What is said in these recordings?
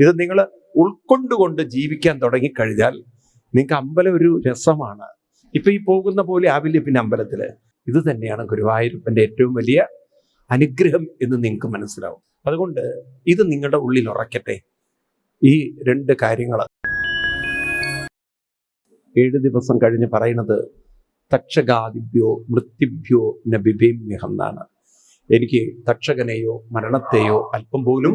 ഇത് നിങ്ങൾ ഉൾക്കൊണ്ടുകൊണ്ട് ജീവിക്കാൻ തുടങ്ങിക്കഴിഞ്ഞാൽ നിങ്ങൾക്ക് അമ്പലം ഒരു രസമാണ്. ഇപ്പൊ ഈ പോകുന്ന പോലെ ആവില്ല പിന്നെ അമ്പലത്തിൽ ഇത് തന്നെയാണ് ഗുരുവായൂരപ്പന്റെ ഏറ്റവും വലിയ അനുഗ്രഹം എന്ന് നിങ്ങൾക്ക് മനസ്സിലാവും. അതുകൊണ്ട് ഇത് നിങ്ങളുടെ ഉള്ളിൽ ഉറക്കട്ടെ. ഈ രണ്ട് കാര്യങ്ങൾ ഏഴ് ദിവസം കഴിഞ്ഞ് പറയുന്നത് തക്ഷകാദിഭ്യോ മൃത്യുഭ്യോ നബിഭീമ്യഹം എന്നാണ്. എനിക്ക് തക്ഷകനെയോ മരണത്തെയോ അല്പം പോലും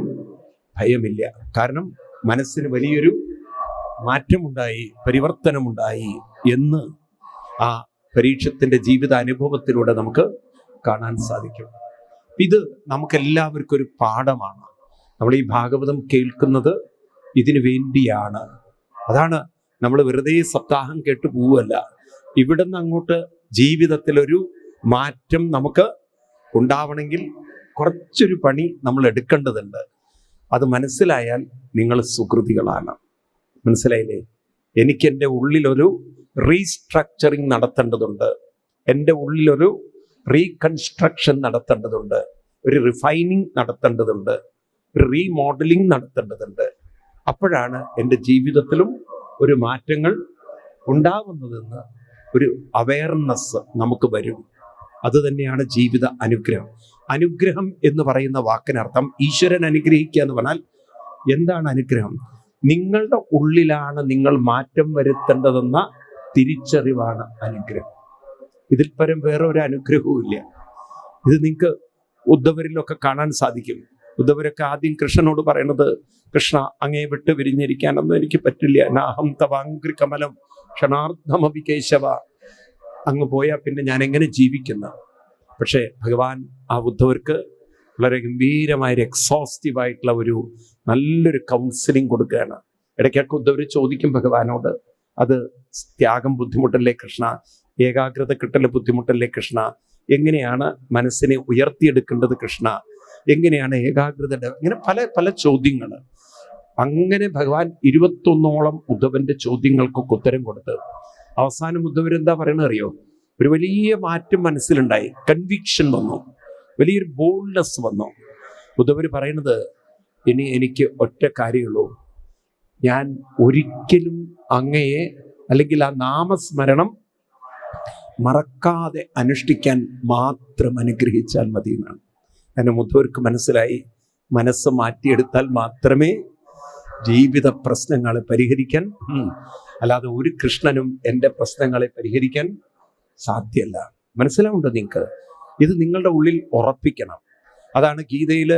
ഭയമില്ല. കാരണം മനസ്സിന് വലിയൊരു മാറ്റമുണ്ടായി പരിവർത്തനമുണ്ടായി എന്ന് ആ പരീക്ഷത്തിന്റെ ജീവിത അനുഭവത്തിലൂടെ നമുക്ക് കാണാൻ സാധിക്കും. ഇത് നമുക്കെല്ലാവർക്കും ഒരു പാഠമാണ്. നമ്മൾ ഈ ഭാഗവതം കേൾക്കുന്നത് ഇതിനു വേണ്ടിയാണ്. അതാണ് നമ്മൾ വെറുതെ സപ്താഹം കേട്ട് പോവല്ല ഇവിടുന്ന് അങ്ങോട്ട് ജീവിതത്തിലൊരു മാറ്റം നമുക്ക് ഉണ്ടാവണമെങ്കിൽ കുറച്ചൊരു പണി നമ്മൾ എടുക്കേണ്ടതുണ്ട്. അത് മനസ്സിലായാൽ നിങ്ങൾ സുഹൃതികളാണ് മനസ്സിലായില്ലേ? എനിക്ക് എന്റെ ഉള്ളിലൊരു റീസ്ട്രക്ചറിങ് നടത്തേണ്ടതുണ്ട്. എന്റെ ഉള്ളിലൊരു റീകൺസ്ട്രക്ഷൻ നടത്തേണ്ടതുണ്ട്. ഒരു റിഫൈനിങ് നടത്തേണ്ടതുണ്ട്. ഒരു റീമോഡലിംഗ് നടത്തേണ്ടതുണ്ട്. അപ്പോഴാണ് എന്റെ ജീവിതത്തിലും ഒരു മാറ്റങ്ങൾ ഉണ്ടാവുന്നതെന്ന് ഒരു അവയർനെസ് നമുക്ക് വരും. അതുതന്നെയാണ് ജീവിത അനുഗ്രഹം. അനുഗ്രഹം എന്ന് പറയുന്ന വാക്കിനർത്ഥം ഈശ്വരൻ അനുഗ്രഹിക്കുക എന്ന് പറഞ്ഞാൽ എന്താണ് അനുഗ്രഹം? നിങ്ങളുടെ ഉള്ളിലാണ് നിങ്ങൾ മാറ്റം വരുത്തേണ്ടതെന്ന തിരിച്ചറിവാണ് അനുഗ്രഹം. ഇതിൽ പരം വേറെ ഒരു അനുഗ്രഹവും ഇല്ല. ഇത് നിങ്ങൾക്ക് ഉദ്ധവരിലൊക്കെ കാണാൻ സാധിക്കും. ഉദ്ധവരൊക്കെ ആദ്യം കൃഷ്ണനോട് പറയണത് കൃഷ്ണ അങ്ങേ വിട്ട് വിരിഞ്ഞിരിക്കാനൊന്നും എനിക്ക് പറ്റില്ല. നാഹം തവാംഗ്രി കമലം ക്ഷണാർദ്ധമപി അങ്ങ് പോയാൽ പിന്നെ ഞാൻ എങ്ങനെ ജീവിക്കുന്ന? പക്ഷേ ഭഗവാൻ ആ ബുദ്ധവർക്ക് വളരെ ഗംഭീരമായ ഒരു എക്സോസ്റ്റീവ് ആയിട്ടുള്ള ഒരു നല്ലൊരു കൗൺസിലിംഗ് കൊടുക്കുകയാണ്. ഇടയ്ക്കൊക്കെ ഉദ്ധവർ ചോദിക്കും ഭഗവാനോട് അത് ത്യാഗം ബുദ്ധിമുട്ടല്ലേ കൃഷ്ണ? ഏകാഗ്രത കിട്ടൽ ബുദ്ധിമുട്ടല്ലേ കൃഷ്ണ? എങ്ങനെയാണ് മനസ്സിനെ ഉയർത്തിയെടുക്കേണ്ടത് കൃഷ്ണ? എങ്ങനെയാണ് ഏകാഗ്രത ഇങ്ങനെ പല പല ചോദ്യങ്ങൾ അങ്ങനെ ഭഗവാൻ ഇരുപത്തൊന്നോളം ഉദ്ധവന്റെ ചോദ്യങ്ങൾക്കൊക്കെ ഉത്തരം കൊടുത്ത്. അവസാനം ഉദ്ധവരെന്താ പറയണത് അറിയോ? ഒരു വലിയ മാറ്റം മനസ്സിലുണ്ടായി. കൺവിക്ഷൻ വന്നു. വലിയൊരു ബോൾഡ്നെസ് വന്നു. ഉദ്ധവർ പറയുന്നത് ഇനി എനിക്ക് ഒറ്റ കാര്യമുള്ളൂ. ഞാൻ ഒരിക്കലും അങ്ങയെ അല്ലെങ്കിൽ ആ നാമസ്മരണം മറക്കാതെ അനുഷ്ഠിക്കാൻ മാത്രം അനുഗ്രഹിച്ചാൽ മതി എന്നാണ്. എന്നെ മുതിർക്ക് മനസ്സിലായി. മനസ്സ് മാറ്റിയെടുത്താൽ മാത്രമേ ജീവിത പ്രശ്നങ്ങളെ പരിഹരിക്കാൻ അല്ലാതെ ഒരു കൃഷ്ണനും എന്റെ പ്രശ്നങ്ങളെ പരിഹരിക്കാൻ സാധ്യമല്ല മനസ്സിലാവുണ്ടോ നിങ്ങൾക്ക്? ഇത് നിങ്ങളുടെ ഉള്ളിൽ ഉറപ്പിക്കണം. അതാണ് ഗീതയിൽ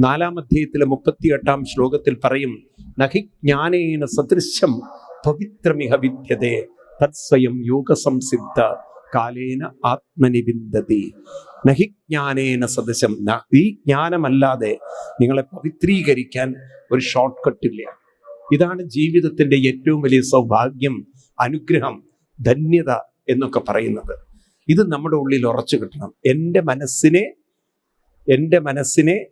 നാലാം അധ്യായത്തിലെ മുപ്പത്തിയെട്ടാം ശ്ലോകത്തിൽ പറയും നഹി ജ്ഞാനേന സദൃശ്യം പവിത്രമിഹ വിദ്യതേ തത്സ്വയം യോഗസംസിദ്ധ കാലേന ആത്മനിബിന്ദതി. നഹി ജ്ഞാനേന സദൃശം ഈ ജ്ഞാനമല്ലാതെ നിങ്ങളെ പവിത്രീകരിക്കാൻ ഒരു ഷോർട്ട് കട്ട് ഇല്ല. ഇതാണ് ജീവിതത്തിന്റെ ഏറ്റവും വലിയ സൗഭാഗ്യം അനുഗ്രഹം ധന്യത എന്നൊക്കെ പറയുന്നത്. ഇത് നമ്മുടെ ഉള്ളിൽ ഉറച്ചു കിട്ടണം. എന്റെ മനസ്സിനെ എന്റെ മനസ്സിനെ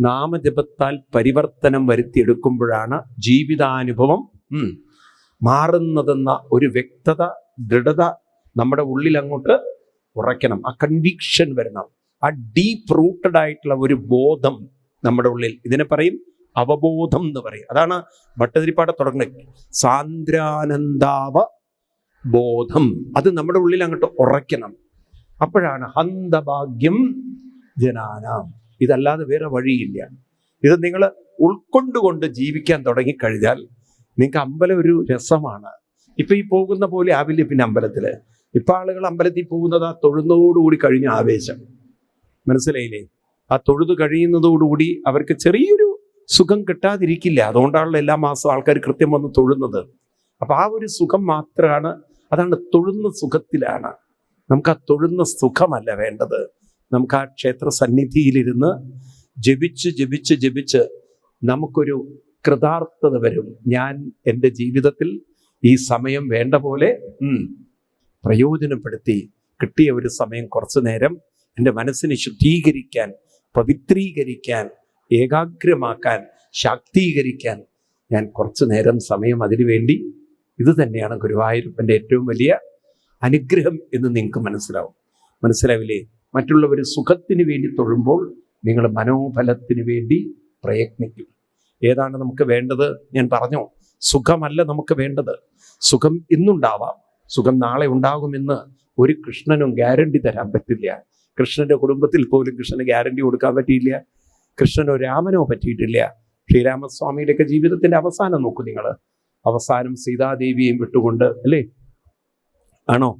നാമജപത്താൽ പരിവർത്തനം വരുത്തിയെടുക്കുമ്പോഴാണ് ജീവിതാനുഭവം മാറുന്നതെന്ന ഒരു വ്യക്തത ദൃഢത നമ്മുടെ ഉള്ളിൽ അങ്ങോട്ട് ഉറയ്ക്കണം. ആ കൺവിക്ഷൻ വരണം. ആ ഡീപ്പ് റൂട്ടഡ് ആയിട്ടുള്ള ഒരു ബോധം നമ്മുടെ ഉള്ളിൽ. ഇതിനെ പറയും അവബോധം എന്ന് പറയും. അതാണ് ഭട്ടതിരിപ്പാടെ തുടങ്ങുന്നത്. സാന്ദ്രാനന്ദാവ ബോധം. അത് നമ്മുടെ ഉള്ളിൽ അങ്ങോട്ട് ഉറയ്ക്കണം. അപ്പോഴാണ് ഹന്തഭാഗ്യം ജനാനാം. ഇതല്ലാതെ വേറെ വഴിയില്ല. ഇത് നിങ്ങൾ ഉൾക്കൊണ്ടുകൊണ്ട് ജീവിക്കാൻ തുടങ്ങിക്കഴിഞ്ഞാൽ നിങ്ങൾക്ക് അമ്പലം ഒരു രസമാണ്. ഇപ്പൊ ഈ പോകുന്ന പോലെ ആവില്ല പിന്നെ അമ്പലത്തിൽ ഇപ്പൊ ആളുകൾ അമ്പലത്തിൽ പോകുന്നത് ആ തൊഴുന്നതോടുകൂടി കഴിഞ്ഞ ആവേശം. മനസ്സിലായില്ലേ? ആ തൊഴുത് കഴിയുന്നതോടുകൂടി അവർക്ക് ചെറിയൊരു സുഖം കിട്ടാതിരിക്കില്ല. അതുകൊണ്ടാണല്ലോ എല്ലാ മാസവും ആൾക്കാർ കൃത്യം വന്ന് തൊഴുന്നത്. അപ്പൊ ആ ഒരു സുഖം മാത്രമാണ് അതാണ് തൊഴുന്ന സുഖത്തിലാണ്. നമുക്ക് ആ തൊഴുന്ന സുഖമല്ല വേണ്ടത്. നമുക്ക് ആ ക്ഷേത്ര സന്നിധിയിലിരുന്ന് ജപിച്ച് ജപിച്ച് ജപിച്ച് നമുക്കൊരു കൃതാർത്ഥത വരും. ഞാൻ എന്റെ ജീവിതത്തിൽ ഈ സമയം വേണ്ട പോലെ പ്രയോജനപ്പെടുത്തി കിട്ടിയ ഒരു സമയം കുറച്ചു നേരം എന്റെ മനസ്സിനെ ശുദ്ധീകരിക്കാൻ പവിത്രീകരിക്കാൻ ഏകാഗ്രമാക്കാൻ ശാക്തീകരിക്കാൻ ഞാൻ കുറച്ചു നേരം സമയം അതിനു വേണ്ടി ഇത് തന്നെയാണ് ഗുരുവായൂരപ്പന്റെ ഏറ്റവും വലിയ അനുഗ്രഹം എന്ന് നിങ്ങൾക്ക് മനസ്സിലാവും. മനസ്സിലാവില്ലേ? മറ്റുള്ളവർ സുഖത്തിന് വേണ്ടി തൊഴുമ്പോൾ നിങ്ങൾ മനോഫലത്തിന് വേണ്ടി പ്രയത്നിക്കും. ഏതാണ് നമുക്ക് വേണ്ടത്? ഞാൻ പറഞ്ഞു സുഖമല്ല നമുക്ക് വേണ്ടത്. സുഖം ഇന്നുണ്ടാവാം. സുഖം നാളെ ഉണ്ടാകുമെന്ന് ഒരു കൃഷ്ണനും ഗ്യാരണ്ടി തരാൻ പറ്റില്ല. കൃഷ്ണന്റെ കുടുംബത്തിൽ പോലും കൃഷ്ണന് ഗ്യാരണ്ടി കൊടുക്കാൻ പറ്റിയില്ല. കൃഷ്ണനോ രാമനോ പറ്റിയിട്ടില്ല. ശ്രീരാമസ്വാമിയുടെയൊക്കെ ജീവിതത്തിന്റെ അവസാനം നോക്കൂ നിങ്ങൾ. അവസാനം സീതാദേവിയെയും വിട്ടുകൊണ്ട് അല്ലേ? ആണോ?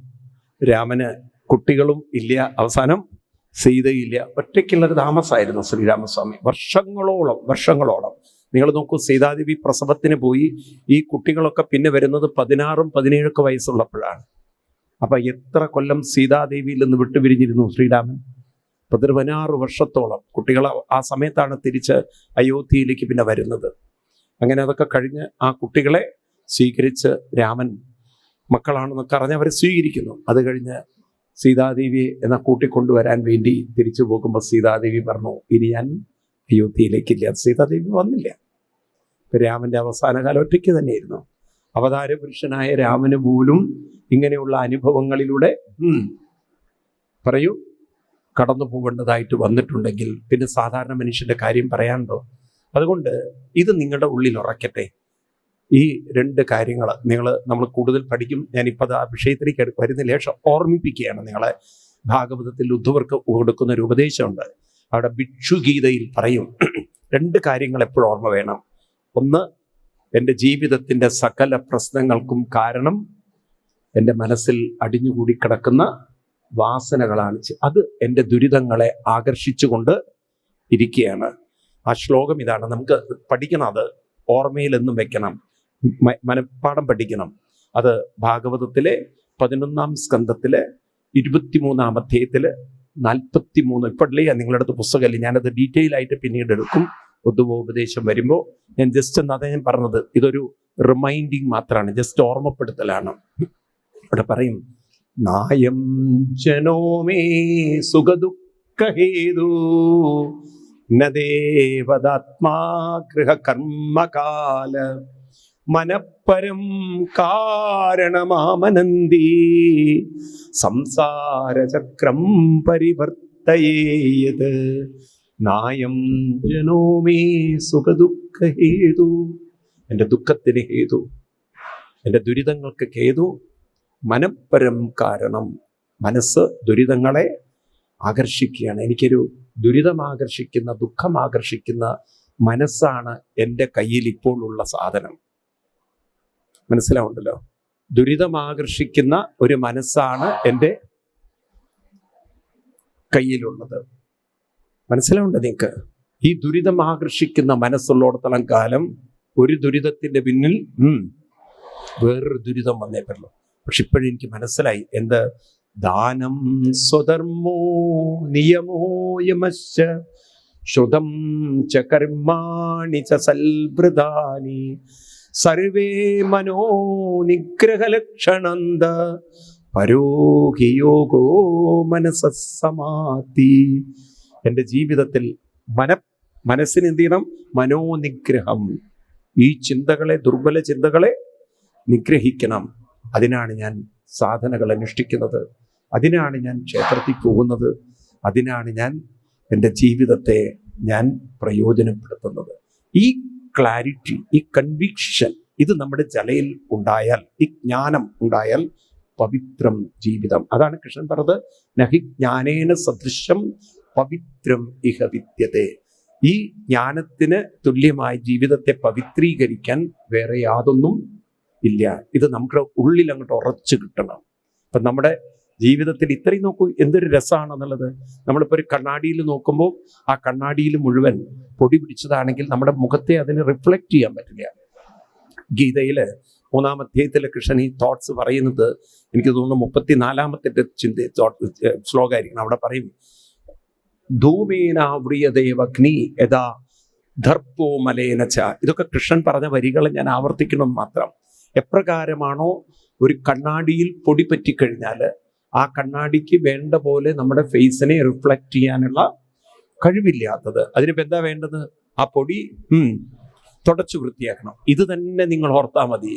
രാമന് കുട്ടികളും ഇല്ല. അവസാനം സീതയില്ല. ഒറ്റയ്ക്കുള്ളൊരു താമസമായിരുന്നു ശ്രീരാമസ്വാമി. വർഷങ്ങളോളം വർഷങ്ങളോളം. നിങ്ങൾ നോക്കൂ സീതാദേവി പ്രസവത്തിന് പോയി ഈ കുട്ടികളൊക്കെ പിന്നെ വരുന്നത് പതിനാറും പതിനേഴൊക്കെ വയസ്സുള്ളപ്പോഴാണ്. അപ്പൊ എത്ര കൊല്ലം സീതാദേവിയിൽ നിന്ന് വിട്ടുപിരിഞ്ഞിരുന്നു ശ്രീരാമൻ? പതിനാറ് വർഷത്തോളം കുട്ടികൾ ആ സമയത്താണ് തിരിച്ച് അയോധ്യയിലേക്ക് പിന്നെ വരുന്നത്. അങ്ങനെ അതൊക്കെ കഴിഞ്ഞ് ആ കുട്ടികളെ സ്വീകരിച്ച് രാമൻ മക്കളാണെന്നൊക്കെ അറിഞ്ഞ് അവരെ സ്വീകരിക്കുന്നു. അത് കഴിഞ്ഞ് സീതാദേവിയെ എന്ന കൂട്ടിക്കൊണ്ടുവരാൻ വേണ്ടി തിരിച്ചു പോകുമ്പോൾ സീതാദേവി പറഞ്ഞു ഇനി ഞാൻ അയോധ്യയിലേക്കില്ല. സീതാദേവി വന്നില്ല. രാമന്റെ അവസാന കാലം ഒറ്റയ്ക്ക് തന്നെയായിരുന്നു. അവതാര പുരുഷനായ രാമന് പോലും ഇങ്ങനെയുള്ള അനുഭവങ്ങളിലൂടെ പറയൂ. കടന്നു പോകേണ്ടതായിട്ട് വന്നിട്ടുണ്ടെങ്കിൽ പിന്നെ സാധാരണ മനുഷ്യന്റെ കാര്യം പറയാനുണ്ടോ? അതുകൊണ്ട് ഇത് നിങ്ങളുടെ ഉള്ളിൽ ഉറക്കട്ടെ. ഈ രണ്ട് കാര്യങ്ങൾ നിങ്ങൾ നമ്മൾ കൂടുതൽ പഠിക്കും. ഞാനിപ്പോൾ ആ വിഷയത്തിലേക്ക് വരുന്ന പക്ഷെ ഓർമ്മിപ്പിക്കുകയാണ് നിങ്ങളെ. ഭാഗവതത്തിൽ ഉദ്ധവർക്ക് കൊടുക്കുന്ന ഒരു ഉപദേശമുണ്ട്. അവിടെ ഭിക്ഷുഗീതയിൽ പറയും. രണ്ട് കാര്യങ്ങൾ എപ്പോഴും ഓർമ്മ വേണം. ഒന്ന് എന്റെ ജീവിതത്തിന്റെ സകല പ്രശ്നങ്ങൾക്കും കാരണം എന്റെ മനസ്സിൽ അടിഞ്ഞുകൂടി കിടക്കുന്ന വാസനകളാണ് അത് എന്റെ ദുരിതങ്ങളെ ആകർഷിച്ചുകൊണ്ട് ഇരിക്കുകയാണ്. ആ ശ്ലോകം ഇതാണ്. നമുക്ക് പഠിക്കണം അത്. ഓർമ്മയിൽ എന്നും വെക്കണം. മനഃപ്പാഠം പഠിക്കണം. അത് ഭാഗവതത്തിലെ പതിനൊന്നാം സ്കന്ധത്തിലെ ഇരുപത്തിമൂന്നാം അധ്യായത്തിൽ നാൽപ്പത്തി മൂന്ന് ഇപ്പോഴല്ലേ നിങ്ങളുടെ അടുത്ത് പുസ്തകമല്ലേ ഞാനത് ഡീറ്റെയിൽ ആയിട്ട് പിന്നീട് എടുക്കും. ഉദ്വോപദേശം വരുമ്പോൾ ഞാൻ ജസ്റ്റ് എന്ന് ഞാൻ പറഞ്ഞത്. ഇതൊരു റിമൈൻഡിങ് മാത്രമാണ് ജസ്റ്റ് ഓർമ്മപ്പെടുത്തലാണ്. ഇവിടെ പറയും നായം ജനോമേ സുഖദുഃഖഹേതു നദേവദാത്മാ ഗൃഹകർമ്മകാല മനപ്പരം കാരണമാമനന്ദി. സംസാരചക്രം പരിവർത്തയേയത് നായം ജനോമേ സുഖദുഃഖഹേതു. എന്റെ ദുഃഖത്തിന് ഹേതു. എന്റെ ദുരിതങ്ങൾക്ക് ഹേതു മനപ്പരം കാരണം മനസ്സ് ദുരിതങ്ങളെ ആകർഷിക്കുകയാണ്. എനിക്കൊരു ദുരിതം ആകർഷിക്കുന്ന ദുഃഖം ആകർഷിക്കുന്ന മനസ്സാണ് എന്റെ കയ്യിൽ ഇപ്പോഴുള്ള സാധനം. മനസ്സിലാവുണ്ടല്ലോ? ദുരിതം ആകർഷിക്കുന്ന ഒരു മനസ്സാണ് എന്റെ കയ്യിലുള്ളത്. മനസ്സിലാവുണ്ട് നിങ്ങൾക്ക് ഈ ദുരിതം ആകർഷിക്കുന്ന മനസ്സുള്ളിടത്തോളം കാലം ഒരു ദുരിതത്തിന്റെ പിന്നിൽ വേറൊരു ദുരിതം വന്നേ പറ്റുള്ളൂ. പക്ഷെ ഇപ്പോഴും എനിക്ക് മനസ്സിലായി എന്ത്? ദാനം സ്വധർമ്മോ നിയമോ യമശ്ച ശ്രുതം ച ച സർവേ മനോ നിഗ്രഹലക്ഷണന്ത പരോഹിയോഗോ മനസ്സമാതി എന്റെ ജീവിതത്തിൽ മന മനസ്സിന് എന്ത് ചെയ്യണം മനോനിഗ്രഹം. ഈ ചിന്തകളെ ദുർബല ചിന്തകളെ നിഗ്രഹിക്കണം. അതിനാണ് ഞാൻ സാധനകൾ അനുഷ്ഠിക്കുന്നത്. അതിനാണ് ഞാൻ ക്ഷേത്രത്തിൽ പോകുന്നത്. അതിനാണ് ഞാൻ എന്റെ ജീവിതത്തെ ഞാൻ പ്രയോജനപ്പെടുത്തുന്നത്. ഈ ക്ലാരിറ്റി ഈ കൺവിക്ഷൻ ഇത് നമ്മുടെ ജലയിൽ ഉണ്ടായാൽ ഈ ജ്ഞാനം ഉണ്ടായാൽ പവിത്രം ജീവിതം. അതാണ് കൃഷ്ണൻ പറഞ്ഞത് നഹി ജ്ഞാനേന സദൃശം പവിത്രം ഇഹ വിദ്യത്തെ. ഈ ജ്ഞാനത്തിന് തുല്യമായ ജീവിതത്തെ പവിത്രീകരിക്കാൻ വേറെ യാതൊന്നും ഇല്ല. ഇത് നമ്മുടെ ഉള്ളിൽ അങ്ങോട്ട് ഉറച്ചു കിട്ടണം. ഇപ്പം നമ്മുടെ ജീവിതത്തിൽ ഇത്രയും നോക്കൂ എന്തൊരു രസമാണെന്നുള്ളത്. നമ്മളിപ്പോൾ ഒരു കണ്ണാടിയിൽ നോക്കുമ്പോൾ ആ കണ്ണാടിയിൽ മുഴുവൻ പൊടി പിടിച്ചതാണെങ്കിൽ നമ്മുടെ മുഖത്തെ അതിന് റിഫ്ലക്റ്റ് ചെയ്യാൻ പറ്റില്ല ഗീതയിൽ മൂന്നാം അധ്യായത്തിൽ കൃഷ്ണൻ ഈ തോട്ട്സ് പറയുന്നത് എനിക്ക് തോന്നുന്നു മുപ്പത്തിനാലാമത്തെ ചിന്ത ശ്ലോകമായിരിക്കണം അവിടെ പറയും ധൂമേനാവ്രിയദേവഗ്നി യഥാ ദർപ്പോ മലേനച്ച ഇതൊക്കെ കൃഷ്ണൻ പറഞ്ഞ വരികൾ ഞാൻ ആവർത്തിക്കണം മാത്രം. എപ്രകാരമാണോ ഒരു കണ്ണാടിയിൽ പൊടി പറ്റിക്കഴിഞ്ഞാൽ ആ കണ്ണാടിക്ക് വേണ്ട പോലെ നമ്മുടെ ഫേസിനെ റിഫ്ലക്റ്റ് ചെയ്യാനുള്ള കഴിവില്ലാത്തത്. അതിനിപ്പോ എന്താ വേണ്ടത്? ആ പൊടി തുടച്ചു വൃത്തിയാക്കണം. ഇത് തന്നെ നിങ്ങൾ ഓർത്താൽ മതി.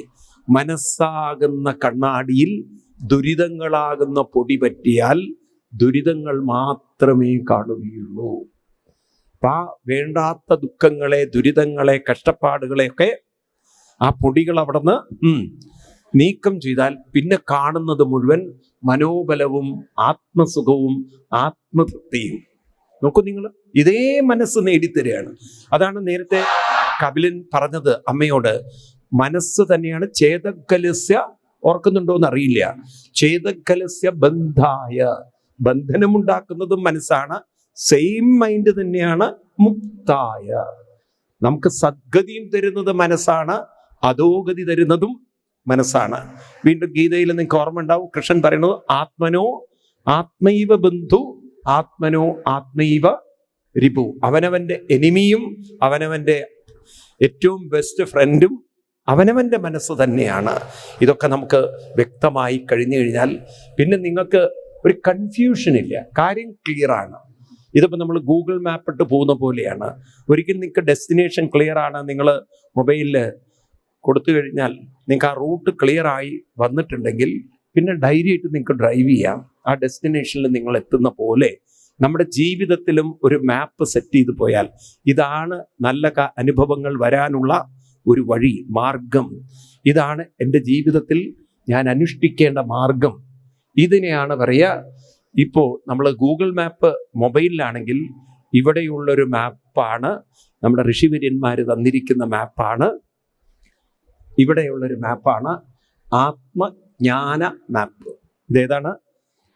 മനസ്സാകുന്ന കണ്ണാടിയിൽ ദുരിതങ്ങളാകുന്ന പൊടി പറ്റിയാൽ ദുരിതങ്ങൾ മാത്രമേ കാണുകയുള്ളൂ. ആ വേണ്ടാത്ത ദുഃഖങ്ങളെ ദുരിതങ്ങളെ കഷ്ടപ്പാടുകളെയൊക്കെ ആ പൊടികൾ അവിടുന്ന് നീക്കം ചെയ്താൽ പിന്നെ കാണുന്നത് മുഴുവൻ മനോബലവും ആത്മസുഖവും ആത്മതൃപ്തിയും. നോക്കൂ നിങ്ങൾ ഇതേ മനസ്സ് നേടിത്തരികയാണ്. അതാണ് നേരത്തെ കപിലൻ പറഞ്ഞത് അമ്മയോട് മനസ്സ് തന്നെയാണ് ചേതക്കലസ്യ ഓർക്കുന്നുണ്ടോ എന്ന് അറിയില്ല ചേതക്കലസ്യ ബന്ധായ. ബന്ധനമുണ്ടാക്കുന്നതും മനസ്സാണ് സെയിം മൈൻഡ് തന്നെയാണ് മുക്തായ. നമുക്ക് സദ്ഗതിയും തരുന്നത് മനസ്സാണ് അധോഗതി തരുന്നതും മനസ്സാണ്. വീണ്ടും ഗീതയിൽ നിങ്ങൾക്ക് ഓർമ്മ ഉണ്ടാവും കൃഷ്ണൻ പറയുന്നത് ആത്മനോ ആത്മൈവ ബന്ധു ആത്മനോ ആത്മൈവ രിപു അവനവന്റെ എനിമിയും അവനവന്റെ ഏറ്റവും ബെസ്റ്റ് ഫ്രണ്ടും അവനവന്റെ മനസ്സ് തന്നെയാണ്. ഇതൊക്കെ നമുക്ക് വ്യക്തമായി കഴിഞ്ഞു കഴിഞ്ഞാൽ പിന്നെ നിങ്ങൾക്ക് ഒരു കൺഫ്യൂഷൻ ഇല്ല. കാര്യം ക്ലിയർ ആണ്. ഇതിപ്പോൾ നമ്മൾ ഗൂഗിൾ മാപ്പ് ഇട്ട് പോകുന്ന പോലെയാണ്. ഒരിക്കൽ നിങ്ങൾക്ക് ഡെസ്റ്റിനേഷൻ ക്ലിയർ ആണ്. നിങ്ങൾ മൊബൈലിൽ കൊടുത്തു കഴിഞ്ഞാൽ നിങ്ങൾക്ക് ആ റൂട്ട് ക്ലിയർ ആയി വന്നിട്ടുണ്ടെങ്കിൽ പിന്നെ ധൈര്യമായിട്ട് നിങ്ങൾക്ക് ഡ്രൈവ് ചെയ്യാം. ആ ഡെസ്റ്റിനേഷനിൽ നിങ്ങൾ എത്തുന്ന പോലെ നമ്മുടെ ജീവിതത്തിലും ഒരു മാപ്പ് സെറ്റ് ചെയ്തു പോയാൽ ഇതാണ് നല്ല അനുഭവങ്ങൾ വരാനുള്ള ഒരു വഴി മാർഗം. ഇതാണ് എന്റെ ജീവിതത്തിൽ ഞാൻ അനുഷ്ഠിക്കേണ്ട മാർഗം. ഇതിനെയാണ് പറയുക ഇപ്പോൾ നമ്മൾ ഗൂഗിൾ മാപ്പ് മൊബൈലിലാണെങ്കിൽ ഇവിടെയുള്ളൊരു മാപ്പാണ് നമ്മുടെ ഋഷിവര്യന്മാർ തന്നിരിക്കുന്ന മാപ്പാണ് ഇവിടെയുള്ളൊരു മാപ്പാണ് ആത്മജ്ഞാന മാപ്പ് ഇതേതാണ്?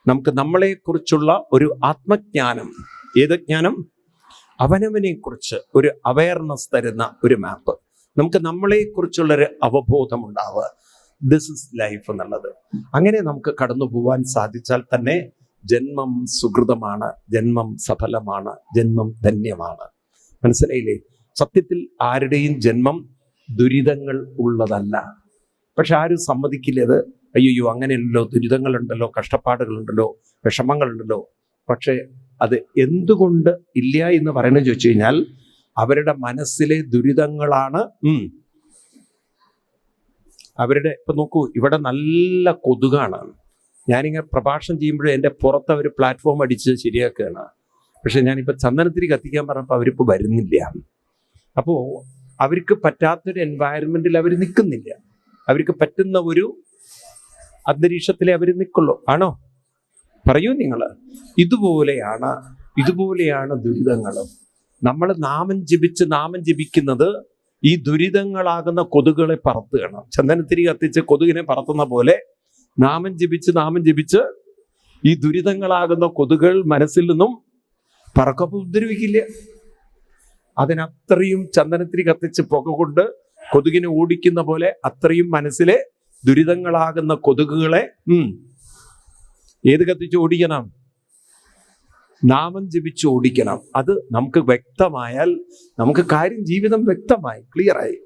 നമുക്ക് നമ്മളെക്കുറിച്ചുള്ള ഒരു ആത്മജ്ഞാനം. ഏത് ജ്ഞാനം? അവനവനെ കുറിച്ച് ഒരു അവയർനെസ് തരുന്ന ഒരു മാപ്പ് നമുക്ക് നമ്മളെക്കുറിച്ചുള്ളൊരു അവബോധം ഉണ്ടാവുക. ദിസ് ഇസ് ലൈഫ് എന്നുള്ളത്. അങ്ങനെ നമുക്ക് കടന്നു പോവാൻ സാധിച്ചാൽ തന്നെ ജന്മം സുഹൃതമാണ് ജന്മം സഫലമാണ് ജന്മം ധന്യമാണ്. മനസ്സിലായില്ലേ? സത്യത്തിൽ ആരുടെയും ജന്മം ദുരിതങ്ങൾ ഉള്ളതല്ല. പക്ഷെ ആരും സമ്മതിക്കില്ല അത് അയ്യോ അങ്ങനെയല്ലോ ദുരിതങ്ങളുണ്ടല്ലോ കഷ്ടപ്പാടുകളുണ്ടല്ലോ വിഷമങ്ങളുണ്ടല്ലോ. പക്ഷേ അത് എന്തുകൊണ്ട് ഇല്ല എന്ന് പറയുന്നത് ചോദിച്ചു കഴിഞ്ഞാൽ അവരുടെ മനസ്സിലെ ദുരിതങ്ങളാണ് അവരുടെ ഇപ്പൊ നോക്കൂ ഇവിടെ നല്ല കൊതുകാണ്. ഞാനിങ്ങനെ പ്രഭാഷണം ചെയ്യുമ്പോഴേ എന്റെ പുറത്ത് അവർ പ്ലാറ്റ്ഫോം അടിച്ച് ശരിയാക്കുകയാണ്. പക്ഷെ ഞാനിപ്പോൾ ചന്ദനത്തിരി കത്തിക്കാൻ പറഞ്ഞപ്പോൾ അവരിപ്പോൾ വരുന്നില്ല. അപ്പോൾ അവർക്ക് പറ്റാത്തൊരു എൻവയറമെന്റിൽ അവർ നിൽക്കുന്നില്ല. അവർക്ക് പറ്റുന്ന ഒരു അന്തരീക്ഷത്തിലെ അവർ നിൽക്കുള്ളൂ. ആണോ? പറയൂ നിങ്ങൾ. ഇതുപോലെയാണ് ഇതുപോലെയാണ് ദുരിതങ്ങളും. നമ്മൾ നാമം ജപിച്ച് നാമം ജപിക്കുന്നത് ഈ ദുരിതങ്ങളാകുന്ന കൊതുകുകളെ പറത്തുകയാണ്. ചന്ദനത്തിരി കത്തിച്ച് കൊതുകിനെ പറത്തുന്ന പോലെ നാമം ജപിച്ച് നാമം ജപിച്ച് ഈ ദുരിതങ്ങളാകുന്ന കൊതുകൾ മനസ്സിൽ നിന്നും പറക്കപ്പ് ഉപദ്രവിക്കില്ല അതിനത്രയും ചന്ദനത്തിരി കത്തിച്ച് പുക കൊണ്ട് കൊതുകിനെ ഓടിക്കുന്ന പോലെ അത്രയും മനസ്സിലെ ദുരിതങ്ങളാകുന്ന കൊതുകുകളെ ഉം, ഏത് കത്തിച്ച് ഓടിക്കണം? നാമം ജപിച്ച് ഓടിക്കണം. അത് നമുക്ക് വ്യക്തമായാൽ നമുക്ക് കാര്യം ജീവിതം വ്യക്തമായി ക്ലിയറായി